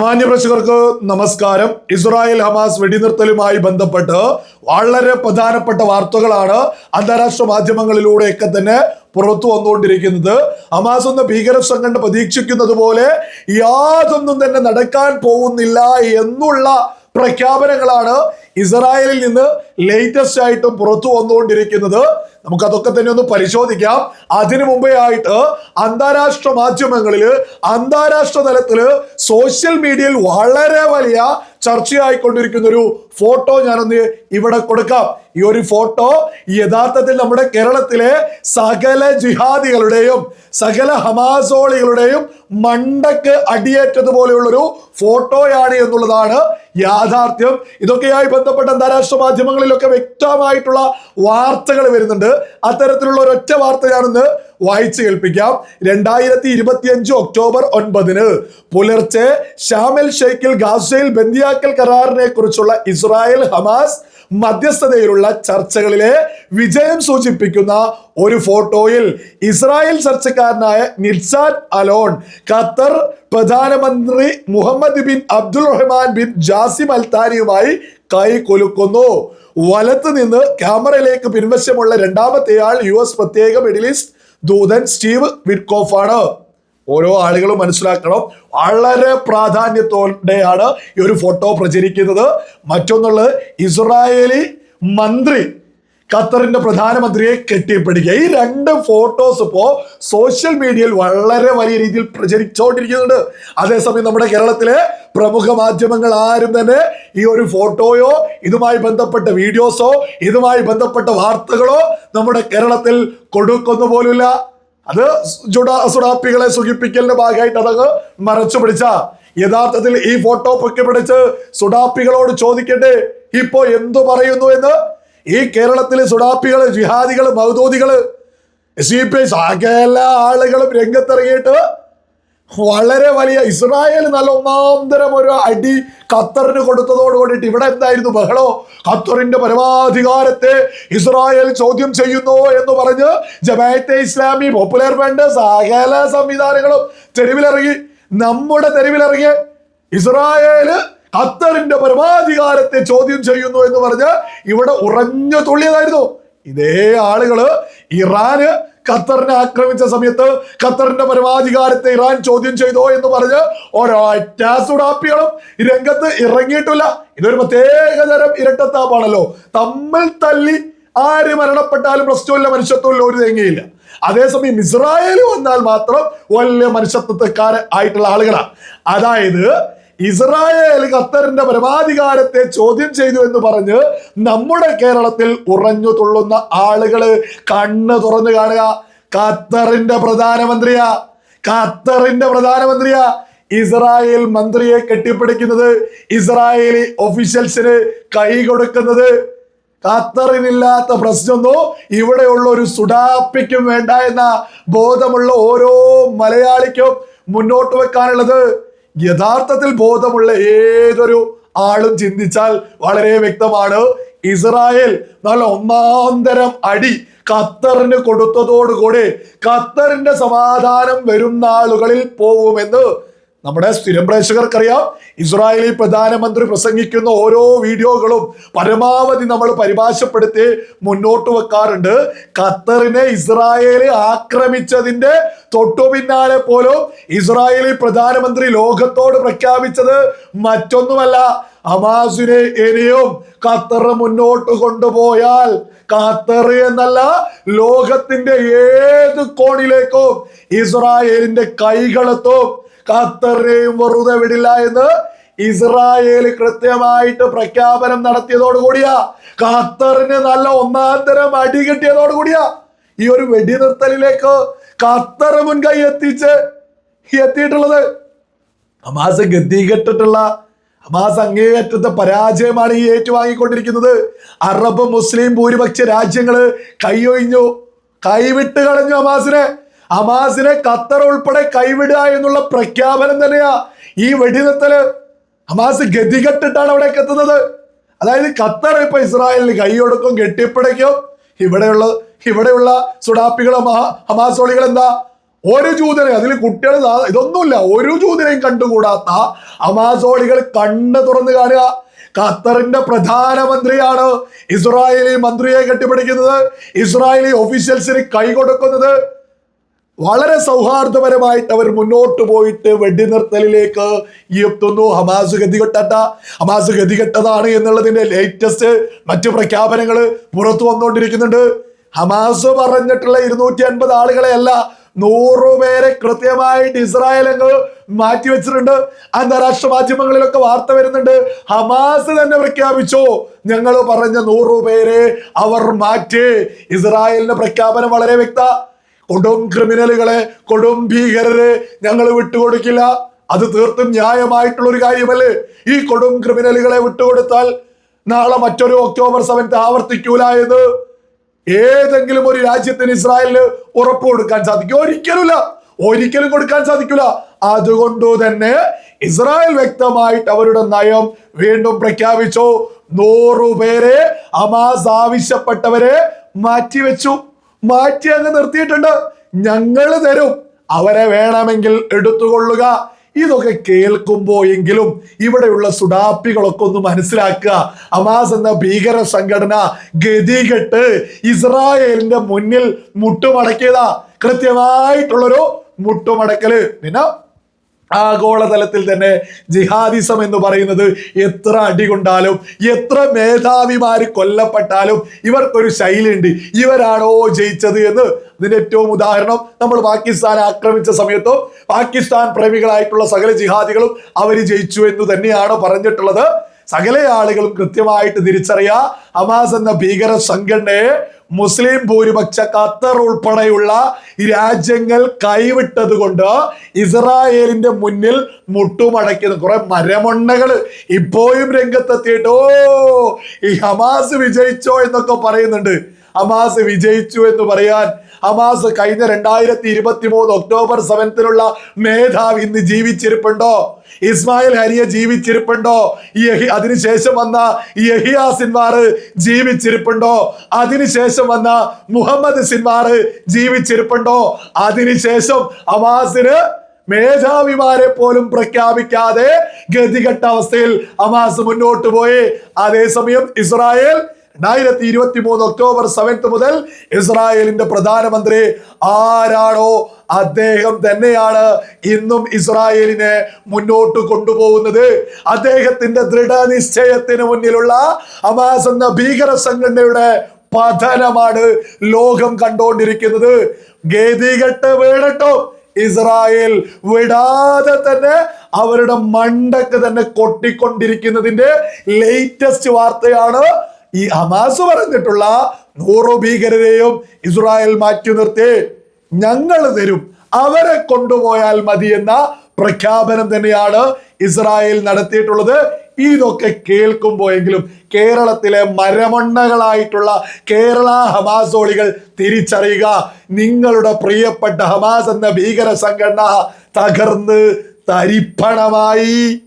മാന്യപ്രേക്ഷകർക്ക് നമസ്കാരം. Israel Hamas വെടിനിർത്തലുമായി ബന്ധപ്പെട്ട് വളരെ പ്രധാനപ്പെട്ട വാർത്തകളാണ് അന്താരാഷ്ട്ര മാധ്യമങ്ങളിലൂടെയൊക്കെ തന്നെ പുറത്തു വന്നുകൊണ്ടിരിക്കുന്നത്. ഹമാസ് എന്ന ഭീകര സംഘടന പ്രതീക്ഷിക്കുന്നത് പോലെ യാതൊന്നും തന്നെ നടക്കാൻ പോകുന്നില്ല എന്നുള്ള പ്രഖ്യാപനങ്ങളാണ് ഇസ്രായേലിൽ നിന്ന് ലേറ്റസ്റ്റ് ആയിട്ടും പുറത്തു വന്നുകൊണ്ടിരിക്കുന്നത്. നമുക്ക് അതൊക്കെ തന്നെ ഒന്ന് പരിശോധിക്കാം. അതിനു മുമ്പേ ആയിട്ട് അന്താരാഷ്ട്ര മാധ്യമങ്ങളിൽ അന്താരാഷ്ട്ര തലത്തിൽ സോഷ്യൽ മീഡിയയിൽ വളരെ വലിയ ചർച്ചയായിക്കൊണ്ടിരിക്കുന്ന ഒരു ഫോട്ടോ ഞാനൊന്ന് ഇവിടെ കൊടുക്കാം. ഈ ഒരു ഫോട്ടോ യഥാർത്ഥത്തിൽ നമ്മുടെ കേരളത്തിലെ സകല ജിഹാദികളുടെയും സകല ഹമാസോളികളുടെയും മണ്ടക്ക് അടിയേറ്റതുപോലെയുള്ളൊരു ഫോട്ടോയാണ് എന്നുള്ളതാണ് യാഥാർത്ഥ്യം. ഇതൊക്കെയായി ബന്ധപ്പെട്ട അന്താരാഷ്ട്ര മാധ്യമങ്ങളിലൊക്കെ വ്യക്തമായിട്ടുള്ള വാർത്തകൾ വരുന്നുണ്ട്. അത്തരത്തിലുള്ള ഒരൊറ്റ വാർത്ത ഞാനൊന്ന് വായിച്ചു കേൾപ്പിക്കാം. രണ്ടായിരത്തി ഇരുപത്തിയഞ്ച് ഒക്ടോബർ ഒൻപതിന് പുലർച്ചെ ഷാമൽ ഷെയ്ഖിൽ ഗാസയിൽ ബന്ദിയാക്കൽ കരാറിനെ കുറിച്ചുള്ള ഇസ്രായേൽ ഹമാസ് മധ്യസ്ഥതയിലുള്ള ചർച്ചകളിലെ വിജയം സൂചിപ്പിക്കുന്ന ഒരു ഫോട്ടോയിൽ ഇസ്രായേൽ ചർച്ചക്കാരനായ നിർസാൻ അലോൺ ഖത്തർ പ്രധാനമന്ത്രി Muhammad bin Abdul Rahman bin Jassim അൽത്താനിയുമായി കൈ കൊലുക്കുന്നു. വലത്ത് നിന്ന് ക്യാമറയിലേക്ക് പിൻവശമുള്ള രണ്ടാമത്തെയാൾ യു എസ് പ്രത്യേക മിഡിലിസ്റ്റ് ദൂതൻ സ്റ്റീവ് വിറ്റ്കോഫ് ആണ് ഓരോ ആളുകളും മനസ്സിലാക്കണം. വളരെ പ്രാധാന്യത്തോടെയാണ് ഈ ഒരു ഫോട്ടോ പ്രചരിക്കുന്നത്. മറ്റൊന്നുള്ളത് ഇസ്രായേലി മന്ത്രി ഖത്തറിന്റെ പ്രധാനമന്ത്രിയെ കെട്ടിപ്പിടിക്കുക. ഈ രണ്ട് ഫോട്ടോസ് ഇപ്പോ സോഷ്യൽ മീഡിയയിൽ വളരെ വലിയ രീതിയിൽ പ്രചരിച്ചുകൊണ്ടിരിക്കുന്നുണ്ട് അതേസമയം നമ്മുടെ കേരളത്തിലെ പ്രമുഖ മാധ്യമങ്ങൾ ആരും തന്നെ ഈ ഒരു ഫോട്ടോയോ ഇതുമായി ബന്ധപ്പെട്ട വീഡിയോസോ ഇതുമായി ബന്ധപ്പെട്ട വാർത്തകളോ നമ്മുടെ കേരളത്തിൽ കൊടുക്കുന്നു പോലുമില്ല. അത് ചുടാ സുഡാപ്പികളെ സുഖിപ്പിക്കലിന്റെ ഭാഗമായിട്ട് അതങ്ങ് മറച്ചു പിടിച്ച. യഥാർത്ഥത്തിൽ ഈ ഫോട്ടോ പൊക്കി പിടിച്ച് സുഡാപ്പികളോട് ചോദിക്കട്ടെ? ഇപ്പോ എന്തു പറയുന്നു എന്ന് ഈ കേരളത്തിലെ സുഡാപ്പികൾ ജിഹാദികൾ എസ് സി പി ഐ സകല ആളുകളും രംഗത്തിറങ്ങിയിട്ട് വളരെ വലിയ ഇസ്രായേൽ നല്ല ഒന്നാന്തരം ഒരു അടി ഖത്തറിന് കൊടുത്തതോട് കൂടിയിട്ട് ഇവിടെ എന്തായിരുന്നു ബഹളോ? ഖത്തറിന്റെ പരമാധികാരത്തെ ഇസ്രായേൽ ചോദ്യം ചെയ്യുന്നു എന്ന് പറഞ്ഞ് ജമാഅത്തെ ഇസ്ലാമി പോപ്പുലർ ഫ്രണ്ട് സകല സംവിധാനങ്ങളും തെരുവിലിറങ്ങി നമ്മുടെ തെരുവിലിറങ്ങി. ഇസ്രായേൽ ഖത്തറിന്റെ പരമാധികാരത്തെ ചോദ്യം ചെയ്യുന്നു എന്ന് പറഞ്ഞ് ഇവിടെ ഉറഞ്ഞു തുള്ളിയതായിരുന്നു. ഇതേ ആളുകൾ ഇറാന് ഖത്തറിനെ ആക്രമിച്ച സമയത്ത് ഖത്തറിന്റെ പരമാധികാരത്തെ ഇറാൻ ചോദ്യം ചെയ്തോ എന്ന് പറഞ്ഞ് ഒരൊറ്റ സുഡാപ്പികളും രംഗത്ത് ഇറങ്ങിയിട്ടില്ല. ഇതൊരു പ്രത്യേക തരം ഇരട്ടത്താപ്പാണല്ലോ. തമ്മിൽ തല്ലി ആര് മരണപ്പെട്ടാലും പ്രശ്നമില്ല മനുഷ്യത്വമില്ല ഒരു തേങ്ങയില്ല അതേസമയം ഇസ്രായേൽ വന്നാൽ മാത്രം വലിയ മനുഷ്യത്വക്കാരൻ ആയിട്ടുള്ള ആളുകളാണ് അതായത് ഇസ്രായേൽ ഖത്തറിന്റെ പരമാധികാരത്തെ ചോദ്യം ചെയ്തു എന്ന് പറഞ്ഞ് നമ്മുടെ കേരളത്തിൽ ഉറഞ്ഞു തുള്ളുന്ന ആളുകൾ കണ്ണ് തുറന്നു കാണുക. ഖത്തറിന്റെ പ്രധാനമന്ത്രിയാ. ഖത്തറിന്റെ പ്രധാനമന്ത്രിയാ. ഇസ്രായേൽ മന്ത്രിയെ കെട്ടിപ്പിടിക്കുന്നത് ഇസ്രായേലി ഒഫീഷ്യൽസിന് കൈ കൊടുക്കുന്നത്. ഖത്തറിനില്ലാത്ത പ്രശ്നമൊന്നും ഇവിടെയുള്ള ഒരു സുഡാപ്പിക്കും വേണ്ട എന്ന ബോധമുള്ള ഓരോ മലയാളിക്കും മുന്നോട്ട് വെക്കാനുള്ളത് യഥാർത്ഥത്തിൽ ബോധമുള്ള ഏതൊരു ആളും ചിന്തിച്ചാൽ വളരെ വ്യക്തമാണ്. ഇസ്രായേൽ നല്ല ഒന്നാന്തരം അടി ഖത്തറിന് കൊടുത്തതോടുകൂടി ഖത്തറിന്റെ സമാധാനം വരും നാളുകളിൽ പോവുമെന്ന് നമ്മുടെ സ്ഥിരം പ്രേക്ഷകർക്കറിയാം ഇസ്രായേലി പ്രധാനമന്ത്രി പ്രസംഗിക്കുന്ന ഓരോ വീഡിയോകളും പരമാവധി നമ്മൾ പരിഭാഷപ്പെടുത്തി മുന്നോട്ട് വെക്കാറുണ്ട്. ഖത്തറിനെ ഇസ്രായേൽ ആക്രമിച്ചതിന്റെ തൊട്ടു പിന്നാലെ പോലും ഇസ്രായേലി പ്രധാനമന്ത്രി ലോകത്തോട് പ്രഖ്യാപിച്ചത് മറ്റൊന്നുമല്ല അമാസിനെ ഇനിയും ഖത്തർ മുന്നോട്ട് കൊണ്ടുപോയാൽ ഖത്തർ എന്നല്ല ലോകത്തിന്റെ ഏത് കോണിലേക്കും ഇസ്രായേലിന്റെ കൈകളെത്തും. ഖത്തറിനെയും വെറുതെ വിടില്ല എന്ന് ഇസ്രായേൽ കൃത്യമായിട്ട് പ്രഖ്യാപനം നടത്തിയതോടുകൂടിയാ. ഖത്തറിന് നല്ല ഒന്നാന്തരം അടി കിട്ടിയതോടുകൂടിയാ. ഈ ഒരു വെടിനിർത്തലിലേക്ക് ഖത്തർ മുൻകൈ എത്തിച്ച് എത്തിയിട്ടുള്ളത്. ഹമാസ് ഗതികെട്ടിട്ടുള്ള ഹമാസ് അങ്ങേയറ്റത്തെ പരാജയമാണ് ഈ ഏറ്റുവാങ്ങിക്കൊണ്ടിരിക്കുന്നത്. അറബ് മുസ്ലിം ഭൂരിപക്ഷ രാജ്യങ്ങൾ കൈയൊഴിഞ്ഞു കൈവിട്ട് കളഞ്ഞു ഹമാസിനെ. ഹമാസിനെ ഖത്തർ ഉൾപ്പെടെ കൈവിടുക എന്നുള്ള പ്രഖ്യാപനം തന്നെയാ ഈ വെടിനിർത്തൽ. ഹമാസ് ഗതികെട്ടിട്ടാണ് അവിടെ എത്തുന്നത്. അതായത് ഖത്തർ ഇപ്പൊ ഇസ്രായേലിന് കൈയൊടുക്കും കെട്ടിപ്പിടയ്ക്കും. ഇവിടെയുള്ള ഇവിടെയുള്ള സുഡാപ്പികളും ഹമാസോളികൾ എന്താ? ഒരു ജൂതനെ അതിൽ കുട്ടികൾ ഇതൊന്നുമില്ല. ഒരു ജൂതനെയും കണ്ടുകൂടാത്ത അമാസോളികൾ കണ്ണ് തുറന്നു കാണുക. ഖത്തറിന്റെ പ്രധാനമന്ത്രിയാണ് ഇസ്രായേലി മന്ത്രിയെ കെട്ടിപ്പിടിക്കുന്നത്. ഇസ്രായേലി ഒഫീഷ്യൽസിന് കൈ കൊടുക്കുന്നത്. വളരെ സൗഹാർദ്ദപരമായിട്ട് അവർ മുന്നോട്ട് പോയിട്ട് വെടിനിർത്തലിലേക്ക് എത്തുന്നു. ഹമാസ് ഗതികെട്ട ഹമാസ് ഗതികെട്ടതാണ് എന്നുള്ളതിന്റെ ലേറ്റസ്റ്റ് മറ്റു പ്രഖ്യാപനങ്ങൾ പുറത്തു വന്നുകൊണ്ടിരിക്കുന്നുണ്ട്. ഹമാസ് പറഞ്ഞിട്ടുള്ള ഇരുന്നൂറ്റി അൻപത് ആളുകളെ അല്ല നൂറുപേരെ കൃത്യമായിട്ട് മാറ്റി വെച്ചിട്ടുണ്ട്. അന്താരാഷ്ട്ര മാധ്യമങ്ങളിലൊക്കെ വാർത്ത വരുന്നുണ്ട് ഹമാസ് തന്നെ പ്രഖ്യാപിച്ചു. ഞങ്ങൾ പറഞ്ഞ നൂറുപേരെ അവർ മാറ്റി. ഇസ്രായേലിന്റെ പ്രഖ്യാപനം വളരെ വ്യക്ത. കൊടും ക്രിമിനലുകളെ കൊടും ഭീകരരെ ഞങ്ങൾ വിട്ടുകൊടുക്കില്ല. അത് തീർത്തും ന്യായമായിട്ടുള്ള ഒരു കാര്യമല്ലേ? ഈ കൊടും ക്രിമിനലുകളെ വിട്ടുകൊടുത്താൽ നാളെ മറ്റൊരു ഒക്ടോബർ സെവൻത്ത് ആവർത്തിക്കൂല എന്ന് ഏതെങ്കിലും ഒരു രാജ്യത്തിന് ഇസ്രായേലിന് ഉറപ്പ് കൊടുക്കാൻ സാധിക്കും. ഒരിക്കലുമില്ല. ഒരിക്കലും കൊടുക്കാൻ സാധിക്കില്ല അതുകൊണ്ട് തന്നെ ഇസ്രായേൽ വ്യക്തമായിട്ട് അവരുടെ നയം വീണ്ടും പ്രഖ്യാപിച്ചു. നൂറുപേരെ അമാസ് ആവശ്യപ്പെട്ടവരെ മാറ്റിവെച്ചു. മാറ്റി അങ്ങ് നിർത്തിയിട്ടുണ്ട്. ഞങ്ങൾ തരും. അവരെ വേണമെങ്കിൽ എടുത്തുകൊള്ളുക. ഇതൊക്കെ കേൾക്കുമ്പോയെങ്കിലും ഇവിടെയുള്ള സുഡാപ്പികളൊക്കെ ഒന്ന് മനസ്സിലാക്കുക. അമാസ് എന്ന ഭീകര സംഘടന ഗതികെട്ട് ഇസ്രായേലിന്റെ മുന്നിൽ മുട്ടുമടക്കിയതാ. കൃത്യമായിട്ടുള്ളൊരു മുട്ടുമടക്കൽ. പിന്നെ ആഗോളതലത്തിൽ തന്നെ ജിഹാദിസം എന്ന് പറയുന്നത് എത്ര അടി കൊണ്ടാലും എത്ര മേധാവിമാർ കൊല്ലപ്പെട്ടാലും ഇവർക്കൊരു ശൈലിയുണ്ട്. ഇവരാണോ ജയിച്ചത് എന്ന് ഇതിന്റെ ഏറ്റവും ഉദാഹരണം നമ്മൾ പാകിസ്ഥാൻ ആക്രമിച്ച സമയത്തോ പാകിസ്ഥാൻ പ്രേമികളായിട്ടുള്ള സകല ജിഹാദികളും അവർ ജയിച്ചു എന്ന് തന്നെയാണ് പറഞ്ഞിട്ടുള്ളത്. സകല ആളുകളും കൃത്യമായിട്ട് തിരിച്ചറിയാ ഹമാസ് എന്ന ഭീകര സംഘടനയെ മുസ്ലിം ഭൂരിപക്ഷ ഖത്തർ ഉൾപ്പെടെയുള്ള രാജ്യങ്ങൾ കൈവിട്ടത് കൊണ്ട് ഇസ്രായേലിന്റെ മുന്നിൽ മുട്ടുമടക്കുന്ന കുറെ മരമൊണ്ണകൾ ഇപ്പോഴും രംഗത്തെത്തിയിട്ട് ഓ ഈ ഹമാസ് വിജയിച്ചോ എന്നൊക്കെ പറയുന്നുണ്ട്. ഹമാസ് വിജയിച്ചു എന്ന് പറയാൻ ഹമാസ് കഴിഞ്ഞ രണ്ടായിരത്തി ഇരുപത്തി മൂന്ന് ഒക്ടോബർ സെവൻത്തിലുള്ള മേധാവി ഇന്ന് ജീവിച്ചിരിപ്പുണ്ടോ? ഇസ്മായിൽ ഹരിയ ജീവിച്ചിരിപ്പുണ്ടോ? യഹി അതിനുശേഷം വന്ന യഹിയ സിൻവാർ ജീവിച്ചിരിപ്പുണ്ടോ? അതിനുശേഷം വന്ന മുഹമ്മദ് സിൻവാർ ജീവിച്ചിരിപ്പുണ്ടോ? അതിനുശേഷം ഹമാസിന് മേധാവിമാരെ പോലും പ്രഖ്യാപിക്കാതെ ഗതികെട്ട അവസ്ഥയിൽ ഹമാസ് മുന്നോട്ട് പോയി. അതേസമയം ഇസ്രായേൽ രണ്ടായിരത്തി ഇരുപത്തി മൂന്ന് ഒക്ടോബർ സെവൻത്ത് മുതൽ ഇസ്രായേലിന്റെ പ്രധാനമന്ത്രി ആരാണോ അദ്ദേഹം തന്നെയാണ് ഇന്നും ഇസ്രായേലിനെ മുന്നോട്ട് കൊണ്ടുപോകുന്നത്. അദ്ദേഹത്തിന്റെ ദൃഢനിശ്ചയത്തിന് മുന്നിലുള്ള ഹമാസ് എന്ന ഭീകര സംഘടനയുടെ പതനമാണ് ലോകം കണ്ടുകൊണ്ടിരിക്കുന്നത്. ഗതികെട്ട് വീണട്ടോ ഇസ്രായേൽ വിടാതെ തന്നെ അവരുടെ മണ്ടക്ക് തന്നെ കൊട്ടിക്കൊണ്ടിരിക്കുന്നതിന്റെ ലേറ്റസ്റ്റ് വാർത്തയാണ് ഈ ഹമാസ് പറഞ്ഞിട്ടുള്ള നൂറു ഭീകരരെയും ഇസ്രായേൽ മാറ്റി നിർത്തി. ഞങ്ങൾ തരും. അവരെ കൊണ്ടുപോയാൽ മതി എന്ന പ്രഖ്യാപനം തന്നെയാണ് ഇസ്രായേൽ നടത്തിയിട്ടുള്ളത്. ഇതൊക്കെ കേൾക്കുമ്പോയെങ്കിലും കേരളത്തിലെ മരമണ്ണകളായിട്ടുള്ള കേരള ഹമാസോളികൾ തിരിച്ചറിയുക. നിങ്ങളുടെ പ്രിയപ്പെട്ട ഹമാസ് എന്ന ഭീകര സംഘടന തകർന്ന് തരിപ്പണമായി.